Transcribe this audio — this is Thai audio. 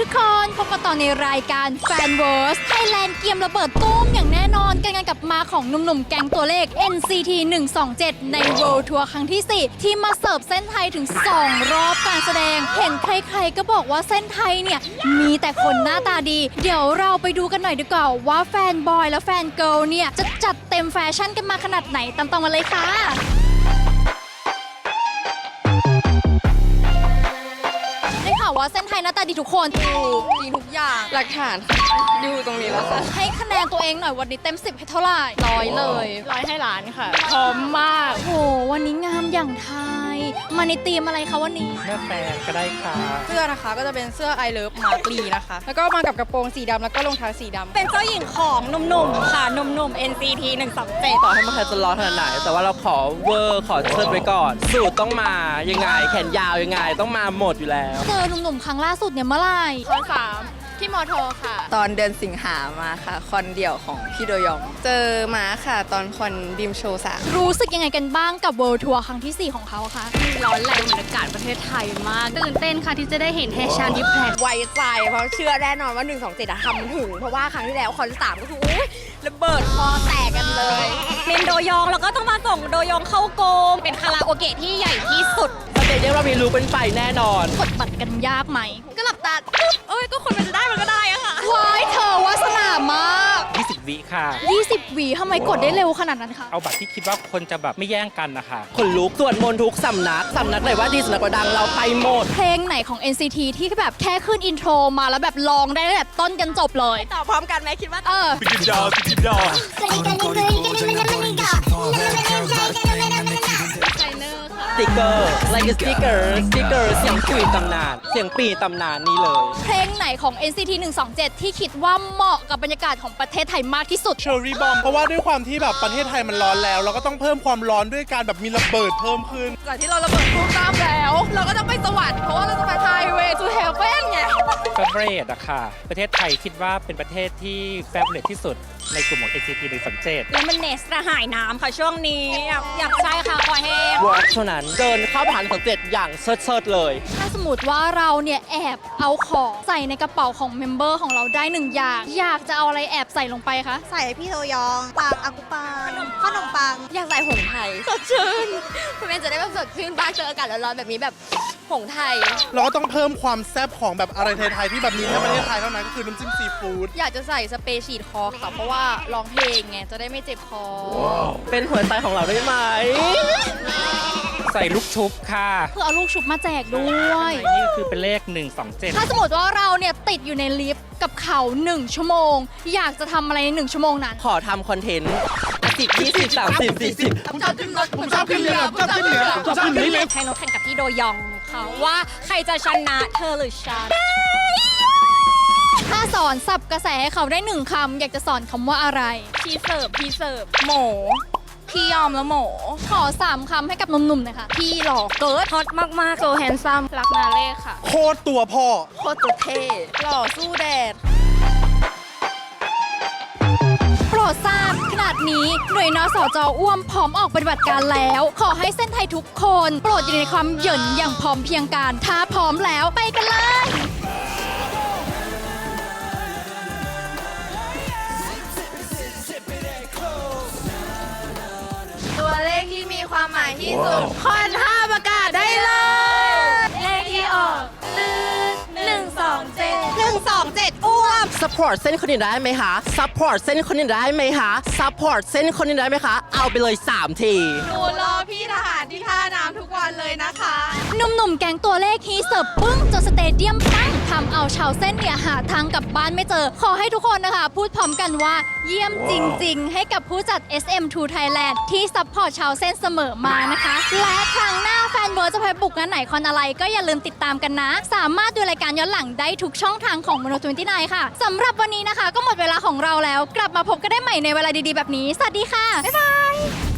ทุกคนพบกันต่อในรายการ Fan w o r s Thailand เกียมระเบิดตุ้มอย่างแน่นอนกันกันกับมาของหนุ่มๆ แก๊งตัวเลข NCT 127 ใน World Tour ครั้งที่ 4 ที่มาเสิร์ฟเส้นไทยถึง 2 รอบการแสดง เห็นใครๆ ก็บอกว่าเส้นไทยเนี่ย มีแต่คนหน้าตาดี เดี๋ยวเราไปดูกันหน่อยดีกว่าว่าแฟนบอยและแฟนเกิร์ลเนี่ย จะจัดเต็มแฟชั่นกันมาขนาดไหนตามๆมาเลยค่ะ ได้ข่าวว่าเส้นไทยหน้าตาดีทุกคนดีทุกอย่าง หลักฐานดูตรงนี้แล้วค่ะ ให้คะแนนตัวเองหน่อยวันนี้เต็ม 10 ให้เท่าไหร่ร้อยเลยร้อยให้ล้านค่ะพร้อมมากโอ้โหวันนี้งามอย่างไทย มาในธีมอะไรคะวันนี้แม่แฟนก็ได้ค่ะเสื้อนะคะก็จะเป็นเสื้อ I Love มาร์กลีนะคะ แล้วก็มากับกระโปรงสีดำแล้วก็รองเท้าสีดำเป็นเจ้าหญิงของหนุ่มๆค่ะหนุ่มๆ NCT 127ต่อให้มันใครจะร้อนขนาดไหน แต่ว่าเราขอเวอร์ขอเชิดไว้ก่อน สูตรต้องมายังไง แขนยาวยังไง ต้องมาหมดอยู่แล้ว เจอหนุ่มๆครั้งล่าสุดเนี่ยเมื่อไหร่ ข้อสาม ที่มอโทค่ะ ตอนเดือนสิงหามาค่ะคอนเดี่ยวของพี่โดยอง เจอมาค่ะ ตอนคอนดิมโชว์สามรู้สึกยังไงกันบ้างกับ World Tour ครั้งที่ 4 ของเขาคะร้อนแรงบรรยากาศประเทศไทยมาก ตื่นเต้นค่ะที่จะได้เห็นแฮชานดิแพลนไว้ใจ เพราะเชื่อแน่นอนว่า 1 2 7อะทำถึง เพราะว่าครั้งที่แล้วคอนสามก็คืออุ๊ยระเบิดคอแตกกันเลยเป็นโดยองแล้วก็ต้องมาส่งโดยองเข้าโกมเป็นคาราโอเกะที่ใหญ่ที่สุดสเตเดียมเรามีรูเป็นไฟแน่นอนกดบัตรกันยากไหมก็หลับตาปุ๊บเอ้ยก็คนมันจะได้ ค่ะ 20 หวีทำไมกดได้เร็วขนาดนั้นคะ เอาบัตรที่คิดว่าคนจะแบบไม่แย่งกันนะคะคนลุกส่วนมนต์ทุกสำนักสำนักไหนว่าดีสำนักกว่าดังเราไปหมด เพลงไหนของ NCT ที่แบบแค่ขึ้นอินโทรมาแล้วแบบร้องได้แบบต้นกันจบเลย ตอบพร้อมกันไหมคิดว่า เออ สติกเกอร์ like a sticker sticker เสียงปีตำนาน เสียงปีตำนานนี่เลย เพลงไหนของ NCT 127 ที่คิดว่าเหมาะกับบรรยากาศของประเทศไทยมากที่สุด เชอรี่บอมเพราะว่าด้วยความที่แบบประเทศไทยมันร้อนแล้ว เราก็ต้องเพิ่มความร้อนด้วยการแบบมีระเบิดเพิ่มขึ้น จากที่เราระเบิดทุกน้ำแล้ว เราก็จะไปสวรรค์เพราะว่าเราจะไปไทยเวทูเฮลเ n ไง f a v o r i t e อะค่ะ ประเทศไทยคิดว่าเป็นประเทศที่ f a v o r i t e ที่สุดในกลุ่มของ NCT 127แล้วมันเนสกระหายน้ำค่ะช่วงนี้ อยากอยากใช่ค่ะคอแห้ง วอล์กเท่านั้นเดินเข้าผ่านสังเกตอย่างเชิดๆเลย ถ้าสมมติว่าเราเนี่ยแอบเอาของใส่ในกระเป๋าของเมมเบอร์ของเราได้หนึ่งอย่าง อยากจะเอาอะไรแอบใส่ลงไปคะ ใส่พี่โทยองปังอากุปังขนมปัง อยากใส่หงไทยสดชื่น คุณแม่จะได้แบบสดชื่นบ้างเจออากาศร้อนๆแบบนี้แบบหงไทย เราก็ต้องเพิ่มความแซ่บของแบบอะไรไทยๆที่แบบมีแค่ประเทศไทยเท่านั้นก็คือน้ำจิ้มซีฟู้ดอยากจะใส่สเปรย์ฉีดคอค่ะ เพราะว่าร้องเพลงไงจะได้ไม่เจ็บคอ เป็นหัวใจของเราได้ไหม ใส่ลูกชุบค่ะเพื่อเอาลูกชุบมาแจกด้วย นี่คือเป็นเลข127ถ้าสมมติว่าเราเนี่ยติดอยู่ในลิฟต์กับเขาหนึ่งชั่วโมง อยากจะทำอะไรในหนึ่งชั่วโมงนั้น ขอทำคอนเทนต์สิบยี่สิบสามสิบสี่สิบผมชอบขึ้นรถผมชอบขึ้นเรือผมชอบขึ้นเรือผมชอบขึ้นนี้เลยแข่งรถแข่งกับพี่โดยอง ค่ะว่าใครจะชนะเธอหรือฉัน ถ้าสอนสับกระแสให้เขาได้หนึ่งคำอยากจะสอนคำว่าอะไร พี่เสิร์ฟพี่เสิร์ฟหมพี่ยอมแล้วหมขอสามคำให้กับหนุ่มๆหน่อยค่ะพี่หล่อเกิดฮอตมากๆโซแฮนซัมรักนาเล่ค่ะ โคตรตัวพ่อ โคตรตัวเท่หล่อสู้แดด ทราบขนาดนี้หน่วยนสจอ้วมพร้อมออกปฏิบัติการแล้ว ขอให้เส้นไทยทุกคน โปรดอยู่ในความเหยินอย่างพร้อมเพียงกันถ้าพร้อมแล้วไปกันเลยตัวเลขที่มีความหมายที่สุดคอ support เส้นคนอื่นได้ไหมคะ support เส้นคนอื่นได้ไหมคะ support เส้นคนอื่นได้ไหมคะ เอาไปเลย 3 ที หนูรอพี่ทหารที่ท่าน้ำทุกวันเลยนะคะ หนุ่มๆ แก๊งตัวเลขฮีเสิร์ฟปึ้งจนสเตเดียมปั้งทำเอาชาวเส้นเนี่ยหาทางกลับบ้านไม่เจอ ขอให้ทุกคนนะคะ พูดพร้อมกันว่าเยี่ยมจริง ๆ ให้กับผู้จัด SM2 Thailand ที่ซัพพอร์ตชาวเส้นเสมอมานะคะและค ร์จะไปบุกงานไหนคอนอะไรก็อย่าลืมติดตามกันนะ สามารถดูรายการย้อนหลังได้ทุกช่องทางของมโนทวินตี้นค่ะสำหรับวันนี้นะคะ ก็หมดเวลาของเราแล้ว กลับมาพบกันได้ใหม่ในเวลาดีๆแบบนี้ สวัสดีค่ะ บ๊ายบาย